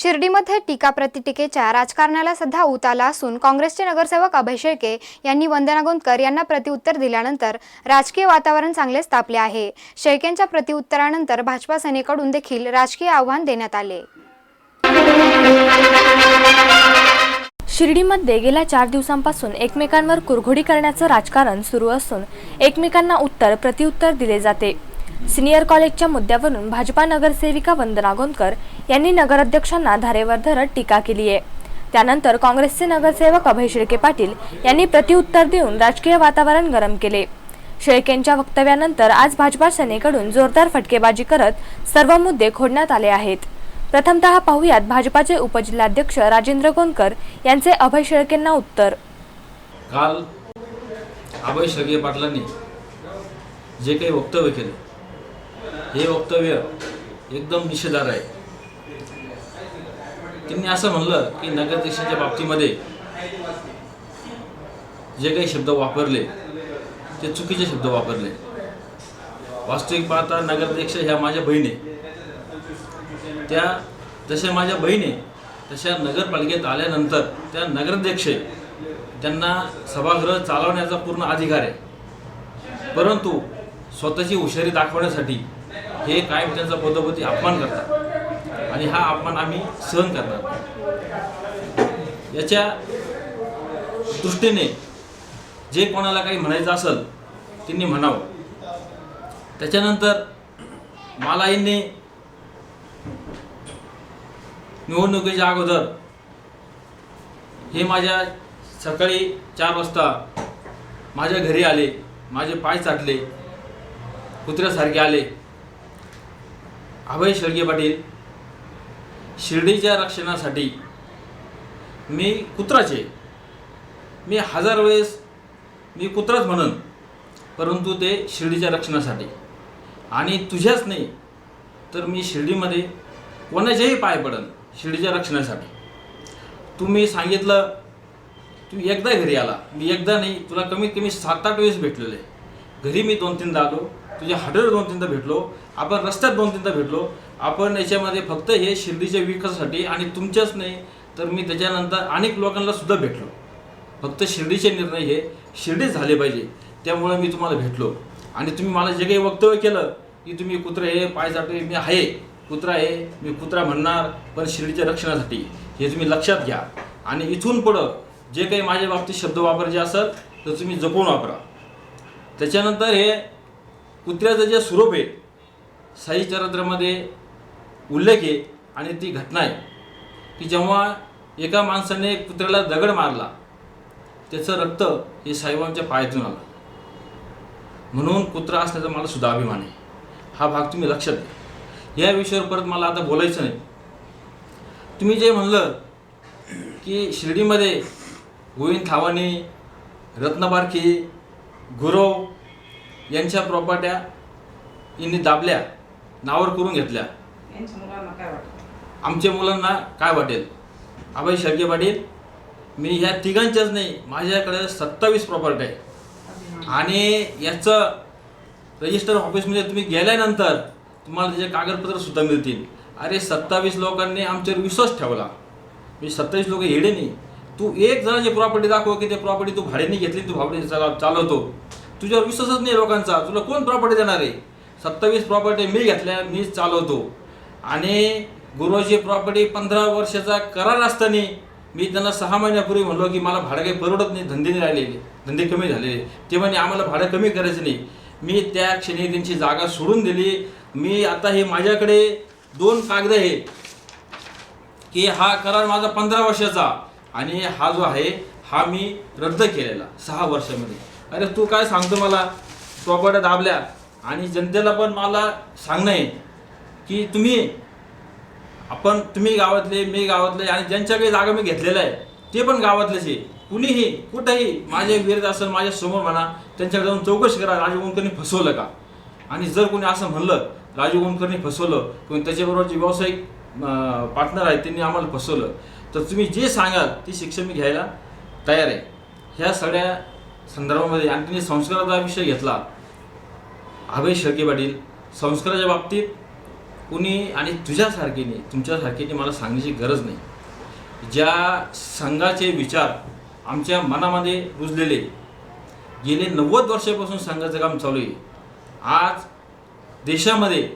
शिर्डीमध्ये टीका प्रतिटीकेच्या राजकारणाला सध्या ऊत आला असून काँग्रेसचे नगरसेवक अभय शेळके यांनी वंदना गोंदकर यांना प्रतिउत्तर दिल्यानंतर राजकीय वातावरण चांगलेच तापले आहे. शेळकेंच्या प्रतिउत्तरानंतर भाजपा सेनेकडून देखील राजकीय आव्हान देण्यात आले. शिर्डीमध्ये गेल्या चार दिवसांपासून एकमेकांवर कुरघोडी करण्याचं राजकारण सुरू असून एकमेकांना उत्तर प्रतिउत्तर दिले जाते. सिनियर कॉलेजच्या मुद्द्यावरून भाजपा नगरसेविका वंदना गोंदकर यांनी नगराध्यक्षांना धारेवर धरत टीका केली आहे. त्यानंतर काँग्रेसचे नगरसेवक अभय शेळके पाटील यांनी प्रतिउत्तर देऊन राजकीय वातावरण गरम केले. शेळकेंच्या वक्तव्यानंतर आज भाजपा सेनेकडून जोरदार फटकेबाजी करत सर्व मुद्दे खोडण्यात आले आहेत. प्रथमतः पाहुयात भाजपाचे उपजिल्हाध्यक्ष राजेंद्र गोंदकर यांचे अभय शेळकेंना उत्तर. काल अभय शेळके पाटलांनी जे काही वक्तव्य केले हे वक्तव्य एकदम निषेधार आहे. त्यांनी असं म्हणलं की नगराध्यक्षांच्या बाबतीमध्ये जे काही शब्द वापरले ते चुकीचे शब्द वापरले. वास्तविक पाहता नगराध्यक्ष ह्या माझ्या बहिणी. त्या जशा माझ्या बहिणी तशा नगरपालिकेत आल्यानंतर त्या नगराध्यक्ष त्यांना सभागृह चालवण्याचा पूर्ण अधिकार आहे. परंतु स्वतःची हुशारी दाखवण्यासाठी हे कायम त्यांचा पदोपदी अपमान करतात. आणि हा अपमान आम्ही सहन करणार याच्या दृष्टीने जे कोणाला काही म्हणायचं असेल त्यांनी म्हणावं. त्याच्यानंतर मला यांनी निवडणुकीच्या अगोदर हे माझ्या सकाळी चार वाजता माझ्या घरी आले माझे पाय चाटले कुत्र्यासारखे आले. अभय शेळगे पाटील शिर्डीच्या रक्षणासाठी मी कुत्राचे मी हजार वेळेस मी कुत्राच म्हणन परंतु ते शिर्डीच्या रक्षणासाठी. आणि तुझ्याच नाही तर मी शिर्डीमध्ये कोणाच्याही पाय पडन शिर्डीच्या रक्षणासाठी. तुम्ही सांगितलं तू एकदा घरी आला. मी एकदा नाही तुला कमीत कमी सात आठ वेळेस भेटलेलं. आहे घरी मी दोन तीनदा आलो. तुझ्या हॉटेलवर दोन तीनदा भेटलो आपण रस्त्यात दोन तीनदा भेटलो आपण याच्यामध्ये फक्त हे शिर्डीच्या विकासासाठी आणि तुमच्याच नाही तर मी त्याच्यानंतर अनेक लोकांना सुद्धा भेटलो. फक्त शिर्डीचे निर्णय हे शिर्डीच झाले पाहिजे त्यामुळे मी तुम्हाला भेटलो. आणि तुम्ही मला जे काही वक्तव्य केलं की तुम्ही कुत्रे हे पाय चाटले मी आहे कुत्रा आहे मी कुत्रा म्हणणार पण शिर्डीच्या रक्षणासाठी हे तुम्ही लक्षात घ्या. आणि इथून पुढं जे काही माझ्या बाबतीत शब्द वापरायचे असतात तर तुम्ही जपून वापरा. त्याच्यानंतर हे कुत्र्याचं जे स्वरूप आहे साई चरित्रामध्ये उल्लेख आहे आणि ती घटना आहे की जेव्हा एका माणसाने कुत्र्याला दगड मारला त्याचं रक्त हे साईबाबांच्या पायातून आलं. म्हणून कुत्रा असल्याचा मला सुद्धा अभिमान आहे. हा भाग तुम्ही लक्षात घ्या. या विषयावर परत मला आता बोलायचं नाही. तुम्ही जे म्हणलं की शिर्डीमध्ये गोविंद थावानी रत्नबारखी गुरव यांच्या प्रॉपर्ट्या यांनी दाबल्या नावर करून घेतल्या. आमच्या मुलांना काय वाटेल? अभय शर्के पाटील मी ह्या तिघांच्याच नाही माझ्याकडे सत्तावीस प्रॉपर्टी आहे. आणि याचं रजिस्टर ऑफिसमध्ये तुम्ही गेल्यानंतर तुम्हाला त्याचे कागदपत्र सुद्धा मिळतील. अरे सत्तावीस लोकांनी आमच्यावर विश्वास ठेवला. मी सत्तावीस लोक येडे नाही. तू एक जणाची प्रॉपर्टी दाखव की ते प्रॉपर्टी तू भाड्याने घेतली तू भाडे चालव चालवतो. तुझ्यावर विश्वासच नाही लोकांचा. तुला कोण प्रॉपर्टी देणार आहे? सत्तावीस प्रॉपर्टी मी घेतल्या मीच चालवतो. आणि गुरुवाची प्रॉपर्टी पंधरा वर्षाचा करार असताना मी त्यांना सहा महिन्यापूर्वी म्हणलो की मला भाडं काही परवडत नाही धंदे नाही राहिलेले धंदे कमी झालेले. ते म्हणे आम्हाला भाडं कमी करायचं नाही. मी त्या क्षणी त्यांची जागा सोडून दिली. मी आता हे माझ्याकडे दोन कागद आहे की हा करार माझा पंधरा वर्षाचा आणि हा जो आहे हा मी रद्द केलेला सहा वर्षामध्ये. अरे तू काय सांगतो मला? चौपाट्या दाबल्या आणि जनतेला पण मला सांगणं आहे की तुम्ही आपण तुम्ही गावातले मी गावातले आणि ज्यांच्या काही जागा मी घेतलेल्या आहे ते पण गावातलेच आहे. कुणीही कुठंही माझे विरोध असेल माझ्यासमोर म्हणा त्यांच्याकडे जाऊन चौकशी करा राजू गोंदकरनी फसवलं का? आणि जर कोणी असं म्हणलं राजू गोंदकरनी फसवलं किंवा त्याच्याबरोबर जे व्यावसायिक पार्टनर आहेत त्यांनी आम्हाला फसवलं तर तुम्ही जे सांगाल ती शिक्षा मी घ्यायला तयार आहे. ह्या सगळ्या संदर्भामध्ये आणि त्यांनी संस्काराचा विषय घेतला. अभय शेळके पाटील संस्काराच्या बाबतीत कुणी आणि तुझ्यासारखीने तुमच्यासारखीने मला सांगण्याची गरज नाही. ज्या संघाचे विचार आमच्या मनामध्ये रुजलेले गेले नव्वद वर्षापासून संघाचं काम चालू आहे. आज देशामध्ये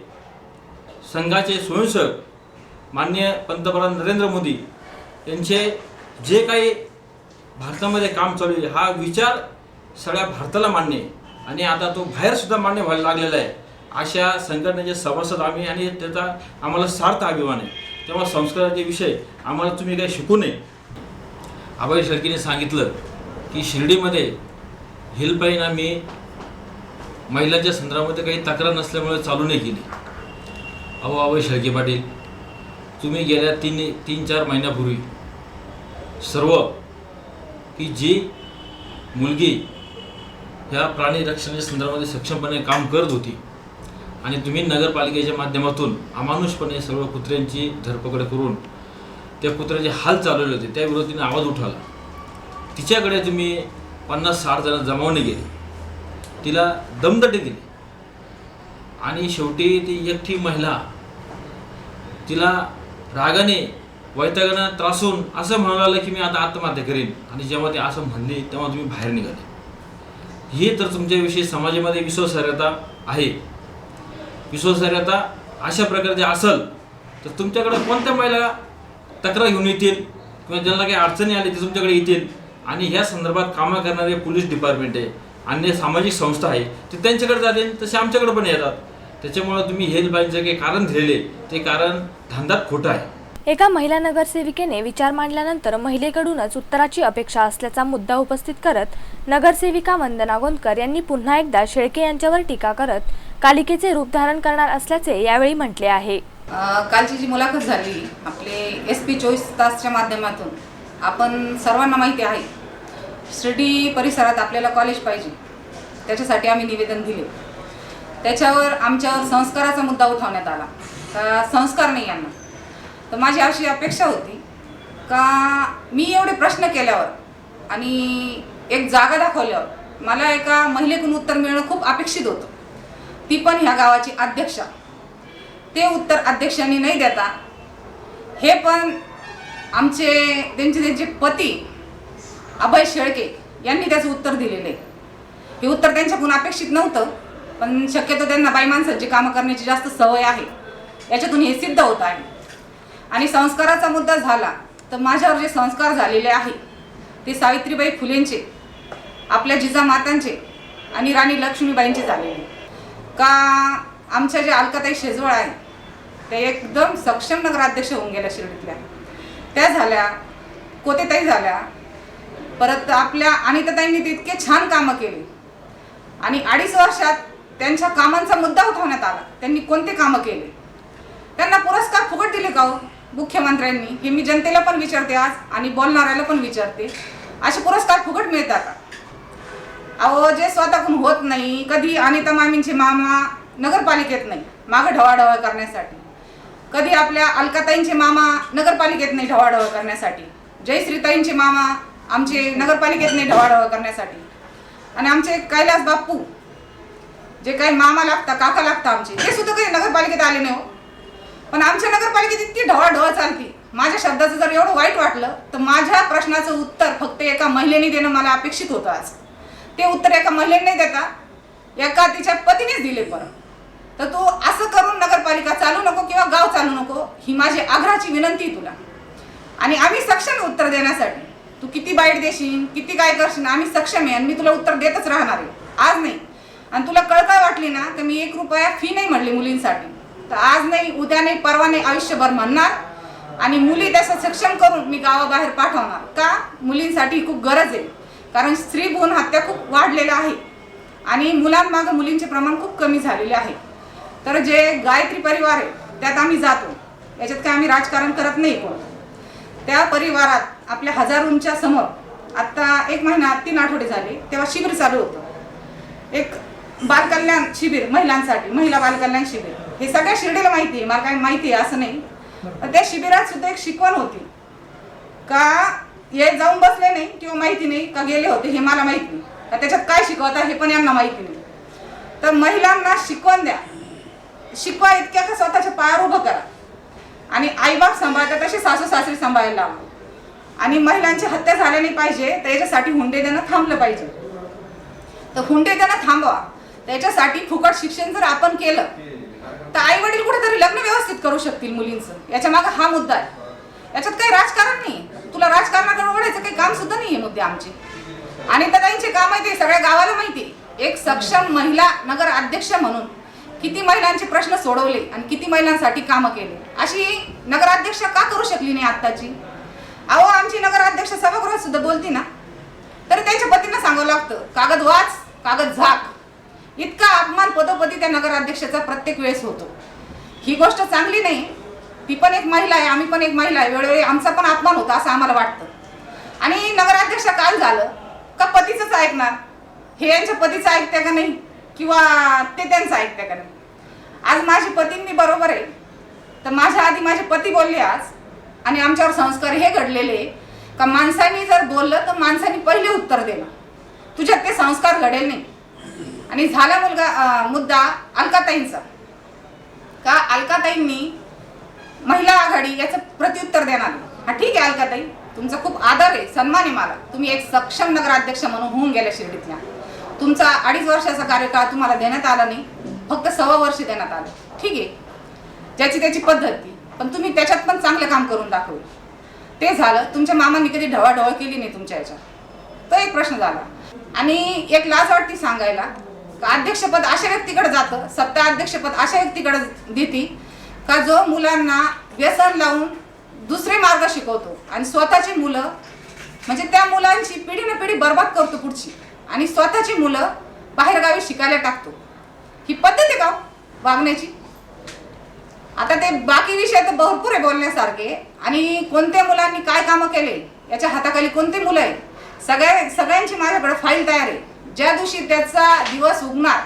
संघाचे स्वयंसेवक मान्य पंतप्रधान नरेंद्र मोदी यांचे जे काही भारतामध्ये काम चालू आहे हा विचार सगळ्या भारताला मान्य आहे. आणि आता तो बाहेरसुद्धा मान्य व्हायला लागलेला आहे. अशा संघटनेचे सभासद आम्ही आणि त्याचा आम्हाला सार्थ अभिमान आहे. तेव्हा संस्काराचे विषय आम्हाला तुम्ही काही शिकू नये. अभय शेळकीने सांगितलं की शिर्डीमध्ये हेल्पलाईन आम्ही महिलांच्या संदर्भामध्ये काही तक्रार नसल्यामुळे चालू नाही केली. अहो अभय शेळके पाटील तुम्ही गेल्या तीन तीन चार महिन्यापूर्वी सर्व की जी मुलगी ह्या प्राणी रक्षणाच्या संदर्भामध्ये सक्षमपणे काम करत होती. आणि तुम्ही नगरपालिकेच्या माध्यमातून अमानुषपणे सर्व कुत्र्यांची धरपकड करून त्या कुत्र्याचे हाल चालवले होते. त्या तिने आवाज उठवला. तिच्याकडे तुम्ही पन्नास साठ जण जमावणे गेले तिला दमदटी दिली. आणि शेवटी ती एकटी महिला तिला रागाने वैतागानं त्रासून असं म्हणायला की मी आता आत्महत्या करेन. आणि जेव्हा ते असं म्हणली तेव्हा तुम्ही बाहेर निघाले. ही तर तुमच्याविषयी समाजामध्ये विश्वासार्हता आहे. विश्वासार्हता अशा प्रकारची असल तर तुमच्याकडे कोणत्या महिला तक्रार घेऊन येतील किंवा ज्यांना काही अडचणी आली ते तुमच्याकडे येतील? आणि ह्या संदर्भात कामं करणारे पोलीस डिपार्टमेंट आहे अन्य सामाजिक संस्था आहे ते त्यांच्याकडे जातील तसे आमच्याकडे पण येतात. त्याच्यामुळं तुम्ही हेल्पलाईनचं काही कारण दिलेले ते कारण धंदात खोटं आहे. एका महिला नगरसेविकेने विचार मांडल्यानंतर महिलेकडूनच उत्तराची अपेक्षा असल्याचा मुद्दा उपस्थित करत नगरसेविका वंदना गोंदकर यांनी पुन्हा एकदा शेळके यांच्यावर टीका करत कालिकेचे रूप धारण करणार असल्याचे यावेळी म्हटले आहे. कालची जी मुलाखत झाली आपले एस पी चोवीस तासच्या माध्यमातून आपण सर्वांना माहिती आहे शिर्डी परिसरात आपल्याला कॉलेज पाहिजे. त्याच्यासाठी आम्ही निवेदन दिले. त्याच्यावर आमच्यावर संस्काराचा मुद्दा उठवण्यात आला. संस्कार नाही यांना. तर माझी अशी अपेक्षा होती का मी एवढे प्रश्न केल्यावर आणि एक जागा दाखवल्यावर मला एका महिलेकडून उत्तर मिळणं खूप अपेक्षित होतं. ती पण ह्या गावाची अध्यक्षा. ते उत्तर अध्यक्षांनी नाही देता. हे पण आमचे त्यांचे त्यांचे पती अभय शेळके यांनी त्याचं उत्तर दिलेलं आहे. हे उत्तर त्यांच्याकडून अपेक्षित नव्हतं पण शक्यतो त्यांना बाई माणसाची कामं करण्याची जास्त सवय आहे. याच्यातून हे सिद्ध होत आहे. आणि संस्काराचा मुद्दा झाला तर माझ्यावर जे संस्कार झालेले आहे ते सावित्रीबाई फुलेंचे आपल्या जिजामातांचे आणि राणी लक्ष्मीबाईंचे झालेले. का आमच्या जे अलकाताई शेजवळ आहे त्या एकदम सक्षम नगराध्यक्ष होऊन गेल्या शिर्डीतल्या. त्या झाल्या कोतेताई झाल्या परत आपल्या अनिताताईंनी तितके इतके छान कामं केली. आणि अडीच वर्षात त्यांच्या कामांचा मुद्दा उठवण्यात आला. त्यांनी कोणते कामं केले? त्यांना पुरस्कार फुकट दिले का हो? मुख्यमंत्र्यांनी. हे मी जनतेला पण विचारते आज आणि बोलणाऱ्याला पण विचारते. असे पुरस्कार फुकट मिळतात का? अहो जे स्वतःहून होत नाही कधी अनिता मामींचे मामा नगरपालिकेत नाही मागं ढवाढवळ करण्यासाठी. कधी आपल्या अलकाताईंचे मामा नगरपालिकेत नाही ढवाढवळ करण्यासाठी. जयश्रीताईंचे मामा आमचे नगरपालिकेत नाही ढवाढवळ करण्यासाठी. आणि आमचे कैलास बाप्पू जे काही मामा लागतात काका लागतात आमचे ते सुद्धा काही नगरपालिकेत आले नाही हो. पण आमच्या नगरपालिकेत इतकी ढवाढवळ चालती. माझ्या शब्दाचं जर एवढं वाईट वाटलं तर माझ्या प्रश्नाचं उत्तर फक्त एका महिलेने देणं मला अपेक्षित होतं आज. ते उत्तर एका महिलेने नाही देता एका तिच्या पतीनेच दिले परत. तर तू असं करून नगरपालिका चालू नको किंवा गाव चालू नको ही माझी आग्रहाची विनंती आहे तुला. आणि आम्ही सक्षम उत्तर देण्यासाठी. तू किती बाईट देशील किती काय करशील आम्ही सक्षम आहे आणि मी तुला उत्तर देतच राहणार आहे. आज नाही. आणि तुला कळता वाटली ना तर मी एक रुपया फी नाही म्हणली मुलींसाठी. तर आज नाही उद्या नाही परवा नाही आयुष्यभर म्हणणार. आणि मुली त्याचं सक्षम करून मी गावाबाहेर पाठवणार. का? मुलींसाठी खूप गरज आहे. कारण स्त्री भ्रूण हत्या खूप वाढलेल्या आहे. आणि मुलांमागं मुलींचे प्रमाण खूप कमी झालेले आहे. तर जे गायत्री परिवार आहे त्यात आम्ही जातो. याच्यात काय आम्ही राजकारण करत नाही कोण. त्या परिवारात आपल्या हजारोंच्या समोर आत्ता एक महिना तीन आठवडे झाले तेव्हा शिबिर चालू होतं. एक बालकल्याण शिबिर महिलांसाठी महिला बालकल्याण शिबिर. हे सगळ्या शिर्डीला माहिती आहे मला काही माहिती आहे असं नाही. पण त्या शिबिरात सुद्धा एक शिकवण होती. का हे जाऊन बसले नाही किंवा माहिती नाही का गेले होते हे मला माहिती नाही. का त्याच्यात काय शिकवता हे पण यांना माहिती नाही. तर महिलांना शिकवण द्या. शिकवा इतक्या का स्वतःच्या पायावर उभं करा. आणि आईबाप सांभाळतात तसे सासू सासरी सांभाळायला लावा. आणि महिलांची हत्या झाल्या नाही पाहिजे तर याच्यासाठी हुंडे देणं थांबलं पाहिजे. तर हुंडे देणं थांबवा. त्याच्यासाठी फुकट शिक्षण जर आपण केलं तर आई वडील कुठेतरी लग्न व्यवस्थित करू शकतील मुलींचं. याच्या मागे हा मुद्दा आहे. याच्यात काही राजकारण नाही. तुला राजकारणाकडे ओढायचं काही काम सुद्धा आहे मुद्दे आमचे. आणि ताईंचे काम आहे ते सगळ्या गावाला माहिती आहे. एक सक्षम महिला नगर अध्यक्ष म्हणून किती महिलांचे प्रश्न सोडवले आणि किती महिलांसाठी कामं केले. अशी नगराध्यक्ष का करू शकली नाही आत्ताची? अहो आमची नगराध्यक्ष सभागृहात सुद्धा बोलती ना. तर त्यांच्या पतींना सांगावं लागतं. कागद वाच कागद झाक. इतका अपमान पदोपदी त्या नगराध्यक्षाचा प्रत्येक वेळेस होतो. ही गोष्ट चांगली नाही. ती पण एक महिला आहे आम्ही पण एक महिला आहे. वेळोवेळी आमचा पण अपमान होता असं आम्हाला वाटतं. आणि नगराध्यक्ष काल झालं. का पतीचंच ऐकणार? हे यांच्या पतीचं ऐकते का नाही? किंवा ते त्यांचं ऐकते का नाही? आज माझी पतींनी बरोबर आहे. तर माझ्या आधी माझे पती बोलले आज. आणि आमच्यावर संस्कार हे घडलेले का माणसाने जर बोललं तर माणसाने पहिले उत्तर देणं. तुझ्यात ते संस्कार घडेल नाही. आणि झाला मुलगा मुद्दा अलकाताईंचा. का अलकाताईंनी महिला आघाडी याचं प्रत्युत्तर देणार हा ठीक आहे अलकाताई तुमचा खूप आदर आहे सन्मान आहे मला. तुम्ही एक सक्षम नगराध्यक्ष म्हणून होऊन गेल्या शिर्डीतल्या. तुमचा अडीच वर्षाचा कार्यकाळ तुम्हाला देण्यात आला नाही फक्त सव्वा वर्ष देण्यात आलं. ठीक आहे ज्याची त्याची पद्धत. ती पण तुम्ही त्याच्यात पण चांगलं काम करून दाखवलं. ते झालं तुमच्या मामांनी कधी ढवळाढवळ केली नाही तुमच्या याच्यात? तो एक प्रश्न झाला. आणि एक लाज वाटती सांगायला अध्यक्षपद अशा व्यक्तीकडे जातं सत्ता अध्यक्षपद अशा व्यक्तीकडे देती का जो मुलांना व्यसन लावून दुसरे मार्ग शिकवतो. आणि स्वतःची मुलं म्हणजे त्या मुलांची पिढी ना पिढी बर्बाद करतो पुढची. आणि स्वतःची मुलं बाहेरगावी शिकायला टाकतो. ही पद्धत आहे का हो, वागण्याची? आता ते बाकी विषय तर भरपूर आहे बोलण्यासारखे. आणि कोणत्या मुलांनी काय कामं केले याच्या हाताखाली कोणते मुलं आहे सगळ्या सगळ्यांची माझ्याकडे फाईल तयार आहे. ज्या दिवशी त्याचा दिवस उगणार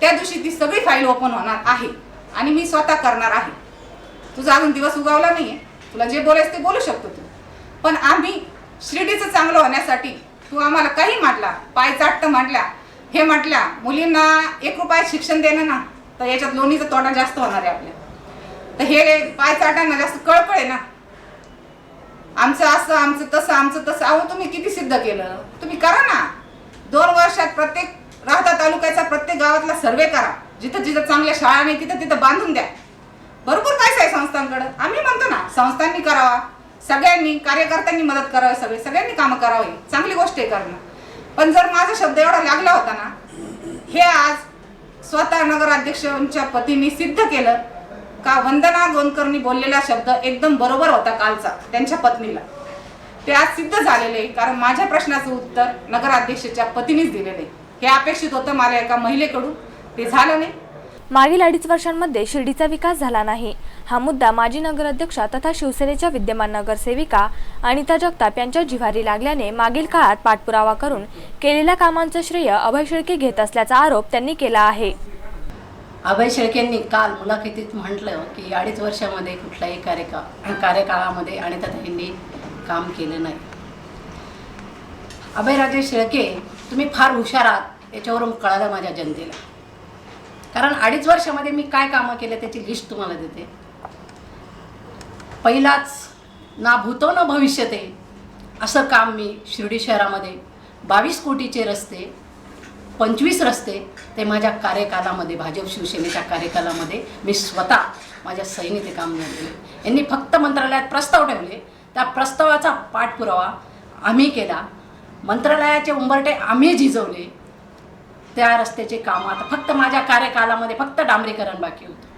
त्या दिवशी ती सगळी फाईल ओपन होणार आहे. आणि मी स्वतः करणार आहे. तुझा अजून दिवस उगावला आहे तुला जे बोलायचं ते बोलू शकतो तू. पण आम्ही शिर्डीचं चांगलं होण्यासाठी तू आम्हाला काही म्हटला पाय चाटतं म्हटल्या हे म्हटल्या मुलींना एक रुपयात शिक्षण देणं ना तर याच्यात लोणीचं तोटा जास्त होणार आहे आपल्या. तर हे पाय चाटांना जास्त कळकळ आहे ना. आमचं असं आमचं तसं आमचं तसं. अहो तुम्ही किती सिद्ध केलं? तुम्ही करा ना. दोन वर्षात प्रत्येक राहता तालुक्याचा प्रत्येक गावातला सर्वे करा. जिथं जिथं चांगल्या शाळा नाही तिथं तिथं बांधून द्या. भरपूर पैसा आहे संस्थांकडं. आम्ही म्हणतो ना संस्थांनी करावा. सगळ्यांनी कार्यकर्त्यांनी मदत करावी सगळे. सगळ्यांनी कामं करावी. चांगली गोष्ट आहे करणं. पण जर माझा शब्द एवढा लागला होता ना हे आज स्वतः नगराध्यक्षांच्या पतींनी सिद्ध केलं. का वंदना गोंदकरनी बोललेला शब्द एकदम बरोबर होता कालचा त्यांच्या पत्नीला. ते आज सिद्ध झालेले आहे, कारण माझ्या प्रश्नाचं उत्तर नगराध्यक्षाच्या पतीनेच दिलेलं आहे. हे अपेक्षित होतं मला एका महिलेकडून. ते झालं नाही. मागील अडीच वर्षांमध्ये शिर्डीचा विकास झाला नाही. हा मुद्दा माजी नगराध्यक्षा तथा शिवसेनेच्या विद्यमान नगरसेविका अनिता जगताप यांच्या जिव्हारी लागल्याने मागील काळात पाठपुरावा करून केलेल्या कामांचं श्रेय अभय शेळके घेत असल्याचा आरोप त्यांनी केला आहे. अभय शेळकेंनी काल मुलाखतीत म्हटलं की अडीच वर्षामध्ये कुठल्याही कार्यका कार्यकाळामध्ये आणि त्यांनी काम केलं नाही. अभयराजे शेळके तुम्ही फार हुशार आहात. याच्यावरून कळालं माझ्या जनतेला. कारण अडीच वर्षामध्ये मी काय कामं केले त्याची लिस्ट तुम्हाला देते. पहिलाच ना भूतो ना भविष्य ते असं काम मी शिर्डी शहरामध्ये बावीस कोटीचे रस्ते पंचवीस रस्ते ते माझ्या कार्यकालामध्ये भाजप शिवसेनेच्या कार्यकालामध्ये मी स्वतः माझ्या सैनी ते काम झालेले यांनी फक्त मंत्रालयात प्रस्ताव ठेवले त्या प्रस्तावाचा पाठपुरावा आम्ही केला. मंत्रालयाचे उंबरटे आम्ही झिजवले. त्या रस्त्याचे कामं आता फक्त माझ्या कार्यकालामध्ये फक्त डांबरीकरण बाकी होतं.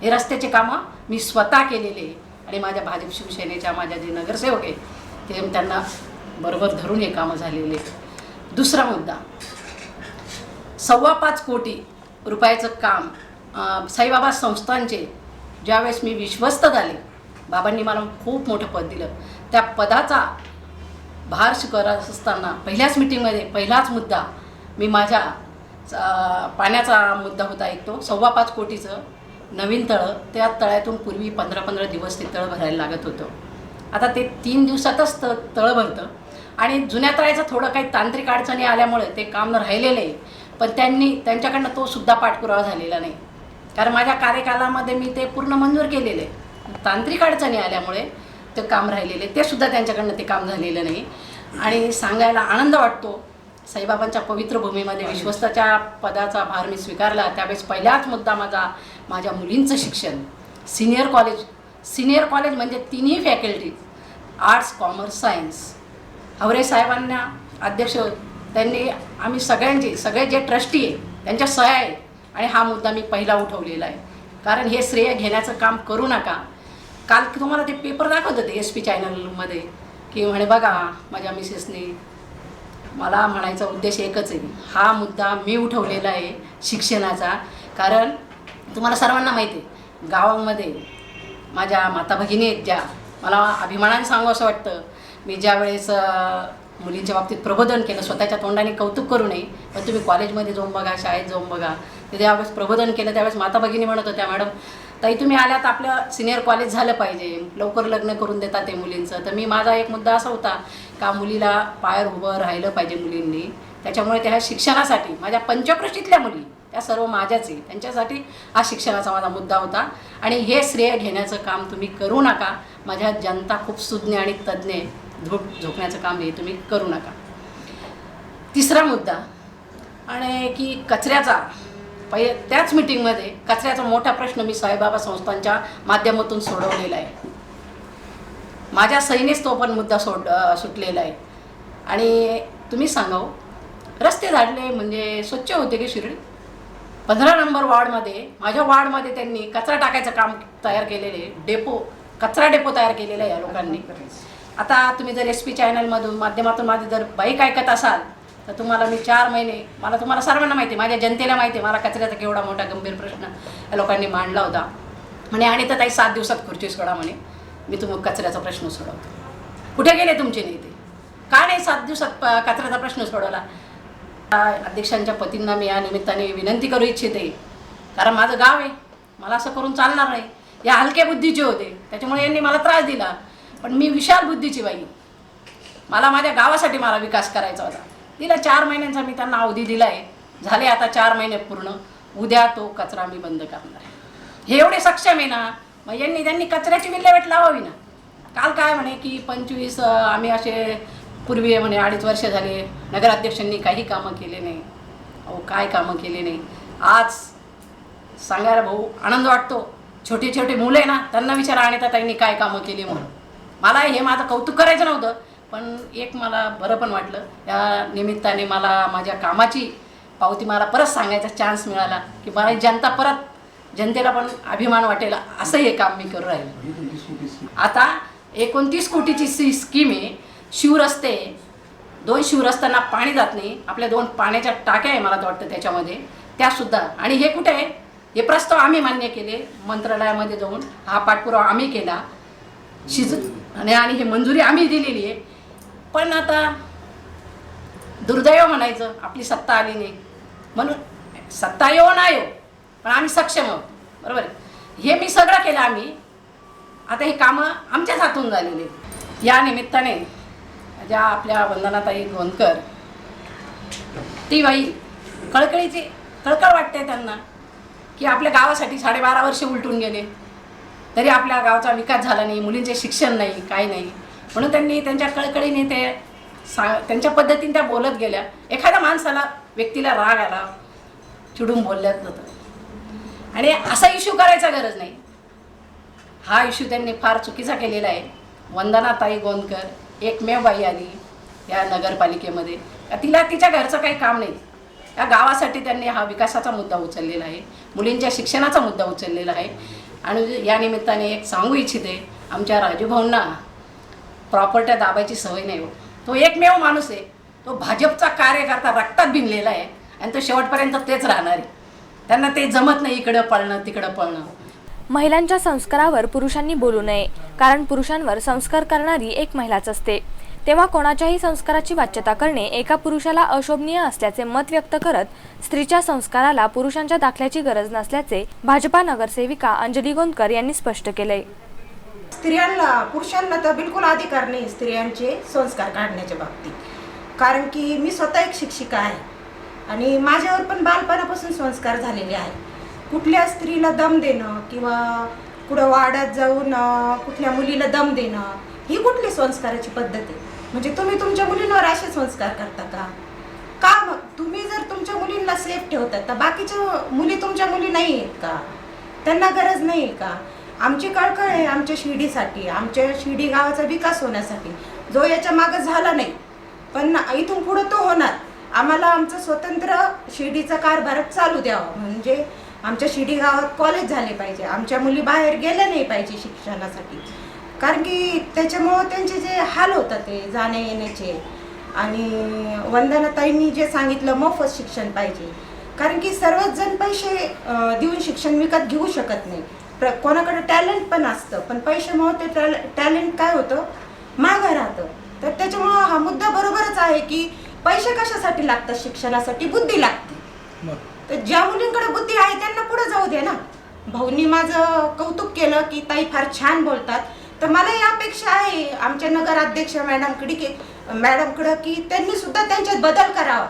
हे रस्त्याचे कामं मी स्वतः केलेले आणि माझ्या भाजप शिवसेनेच्या माझ्या जे नगरसेवक आहे ते त्यांना बरोबर धरून हे कामं झालेले दुसरा मुद्दा. सव्वा पाच कोटी रुपयाचं काम साईबाबा संस्थांचे ज्यावेळेस मी विश्वस्त झाले बाबांनी मला खूप मोठं पद दिलं. त्या पदाचा भार करत असताना पहिल्याच मिटिंगमध्ये पहिलाच मुद्दा मी माझ्या पाण्याचा मुद्दा होता एक तो सव्वा पाच कोटीचं नवीन तळं त्या तळ्यातून पूर्वी पंधरा पंधरा दिवस ते तळं भरायला लागत होतं. आता ते तीन दिवसातच त तळं भरतं. आणि जुन्या तळ्याचं थोडं काही तांत्रिक अडचणी आल्यामुळे ते काम राहिलेलं आहे. पण त्यांनी त्यांच्याकडनं तो सुद्धा पाठपुरावा झालेला नाही. कारण माझ्या कार्यकालामध्ये मी ते पूर्ण मंजूर केलेले आहे. तांत्रिक अडचणी आल्यामुळे ते काम राहिलेले ते सुद्धा त्यांच्याकडनं ते काम झालेलं नाही. आणि सांगायला आनंद वाटतो. साईबाबांच्या पवित्र भूमीमध्ये विश्वस्ताच्या पदाचा भार मी स्वीकारला त्यावेळेस पहिलाच मुद्दा माझा माझ्या मुलींचं शिक्षण. सिनियर कॉलेज सिनियर कॉलेज म्हणजे तिन्ही faculty arts commerce science. Haware साहेबांना अध्यक्ष त्यांनी आम्ही सगळ्यांचे सगळे जे ट्रस्टी आहे त्यांच्या सह्या आहेत आणि हा मुद्दा मी पहिला उठवलेला आहे. कारण हे श्रेय घेण्याचं काम करू नका. काल तुम्हाला ते पेपर दाखवत होते एस पी चॅनलमध्ये की म्हणे बघा माझ्या मिसेसने मला म्हणायचा उद्देश एकच आहे हा मुद्दा मी उठवलेला आहे शिक्षणाचा. कारण तुम्हाला सर्वांना माहिती आहे गावामध्ये माझ्या माता भगिनी आहेत ज्या मला अभिमानाने सांगू असं वाटतं मी ज्या वेळेस मुलींच्या बाबतीत प्रबोधन केलं स्वतःच्या तोंडाने कौतुक करू नये पण तुम्ही कॉलेजमध्ये जाऊन बघा शाळेत जाऊन बघा ते ज्यावेळेस प्रबोधन केलं त्यावेळेस माता भगिनी म्हणत होत्या मॅडम ताई तुम्ही आल्यात आपलं सिनियर कॉलेज झालं पाहिजे. लवकर लग्न करून देतात ते मुलींचं. तर मी माझा एक मुद्दा असा होता का मुलीला पायावर उभं राहिलं पाहिजे मुलींनी. त्याच्यामुळे त्या शिक्षणासाठी माझ्या पंचकृषीतल्या मुली त्या सर्व माझ्याच आहे. त्यांच्यासाठी हा शिक्षणाचा माझा मुद्दा होता. आणि हे श्रेय घेण्याचं काम तुम्ही करू नका. माझ्या जनता खूप सुज्ञ आणि तज्ज्ञ झोप झोपण्याचं काम हे तुम्ही करू नका. तिसरा मुद्दा आणि की कचऱ्याचा. पहिले त्याच मिटिंगमध्ये कचऱ्याचा मोठा प्रश्न मी साईबाबा संस्थांच्या माध्यमातून सोडवलेला आहे. माझ्या सैनेच तो पण मुद्दा सोड सुटलेला आहे. आणि तुम्ही सांगाव रस्ते झाडले म्हणजे स्वच्छ होते की शिर्डी? पंधरा नंबर वॉर्डमध्ये माझ्या वॉर्डमध्ये त्यांनी कचरा टाकायचं काम तयार केलेले डेपो कचरा डेपो तयार केलेला आहे या लोकांनी. आता तुम्ही जर एस पी चॅनलमधून माध्यमातून माझे जर बाईक ऐकत असाल तर तुम्हाला मी चार महिने मला तुम्हाला सर्वांना माहिती आहे माझ्या जनतेला माहिती आहे मला कचऱ्याचा केवढा मोठा गंभीर प्रश्न या लोकांनी मांडला होता. म्हणे आणि तर ताई सात दिवसात खुर्ची सोडा म्हणे मी तुम्ही कचऱ्याचा प्रश्न सोडवतो. कुठे गेले तुमचे नेते? का नाही सात दिवसात प- कचऱ्याचा प्रश्न सोडवला? अध्यक्षांच्या पतींना मी या निमित्ताने विनंती करू इच्छिते कारण माझं गाव आहे मला असं करून चालणार नाही. या हलक्या बुद्धीचे होते त्याच्यामुळे यांनी मला त्रास दिला. पण मी विशाल बुद्धीची बाई मला माझ्या गावासाठी मला विकास करायचा होता. तिला चार महिन्यांचा मी त्यांना अवधी दिला आहे झाले आता चार महिने पूर्ण. उद्या तो कचरा मी बंद करणार आहे. हे एवढे सक्षम आहे ना मग यांनी त्यांनी कचऱ्याची विल्हेवाट लावावी ना. काल काय म्हणे की पंचवीस आम्ही असे पूर्वी म्हणे अडीच वर्ष झाले नगराध्यक्षांनी काही कामं केले नाही. अहो काय कामं केले नाही. आज सांगायला भाऊ आनंद वाटतो. छोटे छोटे मुलं आहे ना त्यांना विचारा आणि त्यांनी काय कामं केली म्हणून? मला हे माझं कौतुक करायचं नव्हतं. पण एक मला बरं पण वाटलं. या निमित्ताने मला माझ्या कामाची पावती मला परत सांगायचा चान्स मिळाला की मला जनता परत जनतेला पण अभिमान वाटेल असं हे काम मी करू राहील. आता एकोणतीस कोटीची सी स्कीम आहे. शिवरस्ते दोन शिवरस्त्यांना पाणी जात नाही. आपल्या दोन पाण्याच्या टाक्या आहे मला वाटतं त्याच्यामध्ये. त्यासुद्धा आणि हे कुठे आहे? हे प्रस्ताव आम्ही मान्य केले. मंत्रालयामध्ये जाऊन हा पाठपुरावा आम्ही केला. शिज आणि आणि हे मंजुरी आम्ही दिलेली आहे. पण आता दुर्दैव म्हणायचं आपली सत्ता आली नाही. म्हणून सत्ता येऊ ना येऊ पण आम्ही सक्षम आहोत. बरोबर हे मी सगळं केलं आम्ही. आता हे कामं आमच्याच हातून झालेली आहेत. या निमित्ताने ज्या आपल्या वंदनाताई गोंदकर ती बाई कळकळीची कळकळ वाटते त्यांना की आपल्या गावासाठी साडेबारा वर्षे उलटून गेले. तरी आपल्या गावाचा विकास झाला नाही मुलींचे शिक्षण नाही काही नाही. म्हणून त्यांनी त्यांच्या कळकळीने ते सा त्यांच्या पद्धतीने त्या बोलत गेल्या. एखाद्या माणसाला व्यक्तीला राग आला चिडून बोलल्यात जातं आणि असा इश्यू करायचा गरज नाही. हा इश्यू त्यांनी फार चुकीचा केलेला आहे. वंदनाताई गोंदकर एकमेव बाई आली या नगरपालिकेमध्ये. तिला तिच्या घरचं काही काम नाही. या गावासाठी त्यांनी हा विकासाचा मुद्दा उचललेला आहे. मुलींच्या शिक्षणाचा मुद्दा उचललेला आहे. आणि या निमित्ताने एक सांगू इच्छिते आमच्या राजूभाऊंना प्रॉपर्ट्या दाबायची सवय नाही हो. तो एकमेव माणूस आहे. तो भाजपचा कार्यकर्ता रक्तात भिनलेला आहे आणि तो शेवटपर्यंत तेच राहणार आहे. त्यांना ते जमत नाही इकडं पळणं तिकडं पळणं. महिलांच्या संस्कारावर पुरुषांनी बोलू नये कारण पुरुषांवर संस्कार करणारी एक महिलाच असते. तेव्हा कोणाच्याही संस्काराची वाच्यता करणे एका पुरुषाला अशोभनीय असल्याचे मत व्यक्त करत स्त्रीच्या संस्काराला पुरुषांच्या दाखल्याची गरज नसल्याचे भाजपा नगरसेविका अंजली गोंदकर यांनी स्पष्ट केले स्त्रियांना पुरुषांना तर बिलकुल अधिकार नाही स्त्रियांचे संस्कार काढण्याच्या बाबतीत. कारण की मी स्वतः एक शिक्षिका आहे आणि माझ्यावर पण बालपणापासून संस्कार झालेले आहे कुठल्या स्त्रीला दम देणं किंवा कुठं वाड्यात जाऊन कुठल्या मुलीला दम देणं ही कुठली संस्काराची पद्धत आहे? म्हणजे तुम्ही तुमच्या मुलींवर असे संस्कार करता का? का मग? तुम्ही जर तुमच्या मुलींना सेफ ठेवतात तर बाकीच्या मुली तुमच्या मुली नाही आहेत का? त्यांना गरज नाही आहे का? आमची कळकळ आहे आमच्या शिर्डीसाठी आमच्या शिर्डी गावाचा विकास होण्यासाठी. जो याच्या मागं झाला नाही पण इथून पुढं तो होणार. आम्हाला आमचं स्वतंत्र शिर्डीचा कारभार चालू द्यावा. म्हणजे आमच्या शिर्डी गावात कॉलेज झाले पाहिजे. आमच्या मुली बाहेर गेल्या नाही पाहिजे शिक्षणासाठी. कारण की त्याच्यामुळं त्यांचे जे हाल होतात ते जाण्या येण्याचे. आणि वंदनाताईंनी जे सांगितलं मोफत शिक्षण पाहिजे. कारण की सर्वच जण पैसे देऊन शिक्षण विकत घेऊ शकत नाही. प्र कोणाकडे टॅलेंट पण असतं पण पैशामुळं ते टॅलेंट काय होतं? मागं राहतं. तर त्याच्यामुळं हा मुद्दा बरोबरच आहे की पैसे कशासाठी लागतात? शिक्षणासाठी बुद्धी लागते. तर ज्या मुलींकडे बुद्धी आहे त्यांना पुढे जाऊ दे ना. भाऊनी माझं कौतुक केलं की ताई फार छान बोलतात. तर मला ही अपेक्षा आहे आमच्या नगराध्यक्ष मॅडमकडे की मॅडमकडं की त्यांनी सुद्धा त्यांच्यात बदल करावा.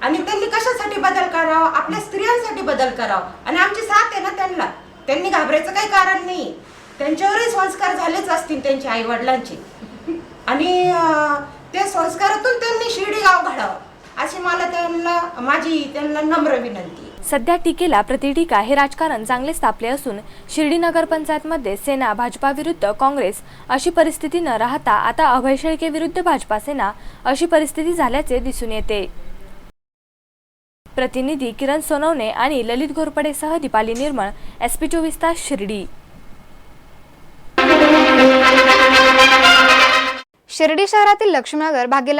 आणि त्यांनी कशासाठी बदल करावा? आपल्या स्त्रियांसाठी बदल करावा. आणि आमची साथ आहे ना त्यांना. त्यांनी घाबरायचं काही कारण नाही. त्यांच्यावरही संस्कार झालेच असतील त्यांच्या आई वडिलांचे आणि अं, त्या संस्कारातून त्यांनी शिर्डी गाव घडावं अशी मला त्यांना माझी त्यांना नम्र विनंती सध्या टीकेला प्रतिटीका हे राजकारण चांगलेच तापले असून शिर्डी नगरपंचायतमध्ये सेना भाजपा विरुद्ध काँग्रेस अशी परिस्थिती न राहता आता अभय शेळके विरुद्ध भाजपा सेना अशी परिस्थिती झाल्याचे दिसून येते. प्रतिनिधी किरण सोनवणे आणि ललित घोरपडेसह दीपाली निर्मळ एस पी चोवीस तास शिर्डी. शिर्डी शहरातील लक्ष्मीनगर भागेला